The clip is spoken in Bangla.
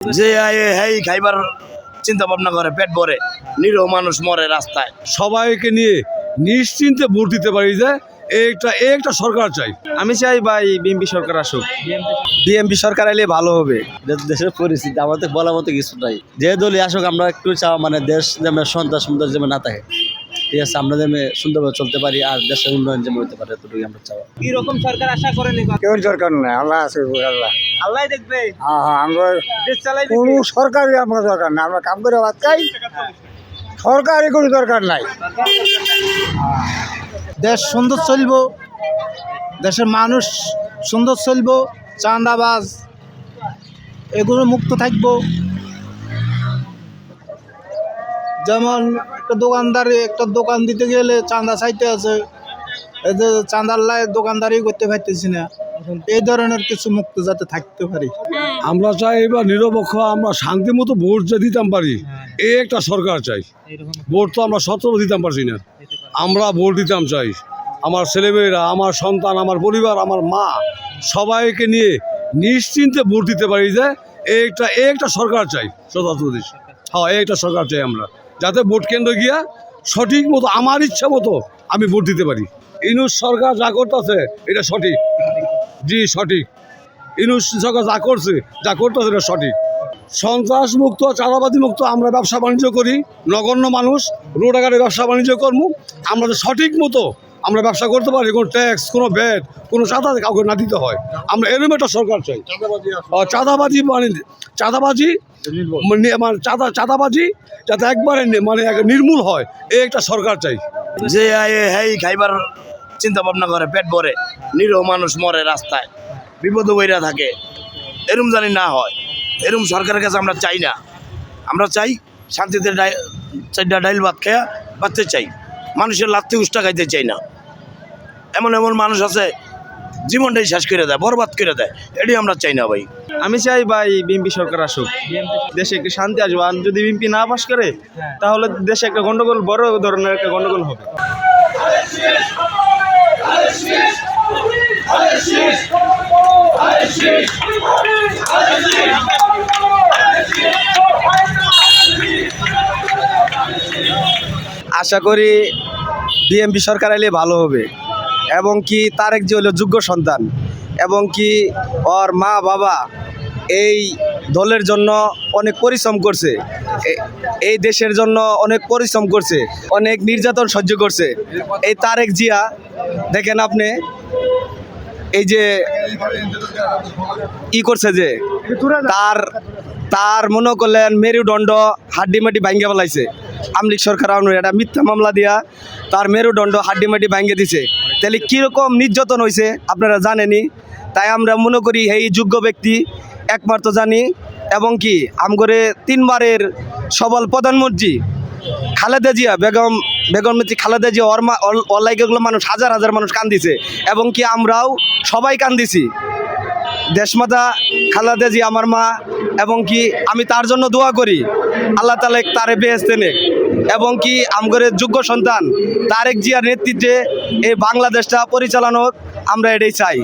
যে হেই খাইবার চিন্তা ভাবনা করে পেট ভরে নিরীহ মানুষ মরে রাস্তায়। সবাইকে নিয়ে নিশ্চিন্তে ভোট দিতে পারি যে একটা একটা সরকার চাই। আমি চাই ভাই বিএমপি সরকার আসুক। বিএমপি সরকার এলে ভালো হবে। দেশের পরিস্থিতি আমাদের বলার মতো কিছু নাই। যে দলই আসুক আমরা একটু চাওয়া মানে দেশ যেমন সন্ত্রাস সন্ত্রাস যেন না থাকে। ঠিক আছে আমরা যেন সুন্দরভাবে চলতে পারি আর দেশের উন্নয়ন যেন হতে পারে এতটুকু আমরা চাও কি রকম সরকার আশা করেন কেউ দরকার নাই আল্লাহ আছে আল্লাহ। আল্লাহ দেখবে। হ্যাঁ হ্যাঁ আমরা দেশ চালাই কোনো সরকারি আমরা দরকার নাই আমরা কাম করে বাদ খাই। সরকারি কোনো দরকার নাই। দেশ সুন্দর চলবো দেশের মানুষ সুন্দর চলবো চাঁদাবাজ এগুলো মুক্ত থাকব। যেমন একটা দোকানদারি একটা দোকান দিতে গেলে চাঁদা চাইতে আছে। এই যে চাঁদার লাই দোকানদারি করতে পারতেছি না। এই ধরনের কিছু মুক্ত যাতে থাকতে পারি। আমরা চাই এবার নিরপেক্ষ আমরা শান্তি মতো ভোট যে দিতাম পারি এই একটা সরকার চাই। ভোট তো আমরা সতেরো দিতাম পারছি না। আমরা ভোট দিতাম চাই। আমার ছেলেমেয়েরা আমার সন্তান আমার পরিবার আমার মা সবাইকে নিয়ে নিশ্চিন্তে ভোট দিতে পারি যে এই একটা এই একটা সরকার চাই সতর্ক দেশ। হ্যাঁ এই একটা সরকার চাই আমরা। যাতে ভোট কেন্দ্রে গিয়া সঠিক মতো, আমার ইচ্ছা মতো আমি ভোট দিতে পারি। ইনুস সরকার যা করতেছে, এটা সঠিক। জি, সঠিক। ইনুস সরকার যা করছে, যা করতেছে, এটা সঠিক। সন্ত্রাস মুক্ত চাঁদাবাদী মুক্ত আমরা ব্যবসা বাণিজ্য করি, নগণ্য মানুষ রোডাঘাটে ব্যবসা বাণিজ্য কর্ম, আমরা সঠিক মতো আমরা ব্যবসা করতে পারি কোনো ট্যাক্স কোনো ব্যাট কোনো চাঁদা কাউকে না দিতে হয়। আমরা এরকম একটা সরকার চাই। আহ, চাঁদাবাজি মানে চাঁদাবাজি মানে মানে চাঁদা চাঁদাবাজি যাতে একবারে মানে এক নির্মূল হয় এই একটা সরকার চাই। যে আয়ে হেই খাইবার চিন্তা ভাবনা করে পেট ভরে নিরীহ মানুষ মরে রাস্তায় বিপদ বইরা থাকে এরম জানি না হয়। এরম সরকারের কাছে আমরা চাই না। আমরা চাই শান্তিতে ডাই চারটা ডাইল ভাত খেয়া বাঁচতে চাই। মানুষের লাত্তি উষ্টা খাইতে চাই না। এমন এমন মানুষ আছে জীবনটাই শেষ করে দেয় বরবাদ করে দেয়। এটি আমরা চাই না ভাই। আমি চাই ভাই বিএমপি সরকার আসুক। দেশে একটু শান্তি আসবে। আর যদি বিএমপি না পাস করে তাহলে দেশে একটা গন্ডগোল বড় ধরনের একটা গন্ডগোল হবে। আশা করি বিএমপি সরকার এলে ভালো হবে। এবং কি তারেক যে হলো যোগ্য সন্তান। এবং কি ওর মা বাবা এই দলের জন্য অনেক পরিশ্রম করছে। এই দেশের জন্য অনেক পরিশ্রম করছে। অনেক নির্যাতন সহ্য করছে। এই তারেক জিয়া, দেখেন আপনি, এই যে ই করছে যে তার তার মনে করলেন মেরুদণ্ড হাড্ডি মাটি ভাঙ্গে ফেলাইছে। আমলিক সরকার এটা মিথ্যা মামলা দিয়া তার মেরুদণ্ড হাড্ডি মাটি ভাঙ্গে দিছে। তাহলে কীরকম নির্যাতন হয়েছে আপনারা জানেনই, তাই আমরা মনে করি এই যোগ্য ব্যক্তি একমাত্র জানি, এবং কি আমগরে তিনবারের সবল প্রধানমন্ত্রী খালেদা জিয়া, বেগম বেগম নেত্রী খালেদা জিয়া অরমা অলাইকেগুলো মানুষ হাজার হাজার মানুষ কান্দিছে, এবং কি আমরাও সবাই কান্দিছি। দেশমাতা খালাদে জি আমার মা, এবং কি আমি তার জন্য দোয়া করি, আল্লাহ তালা তারে বেহেস্তে নেক। এবং কি আমগরের যোগ্য সন্তান, তারেক জিয়ার নেতৃত্বে এই বাংলাদেশটা পরিচালনা আমরা এটাই চাই।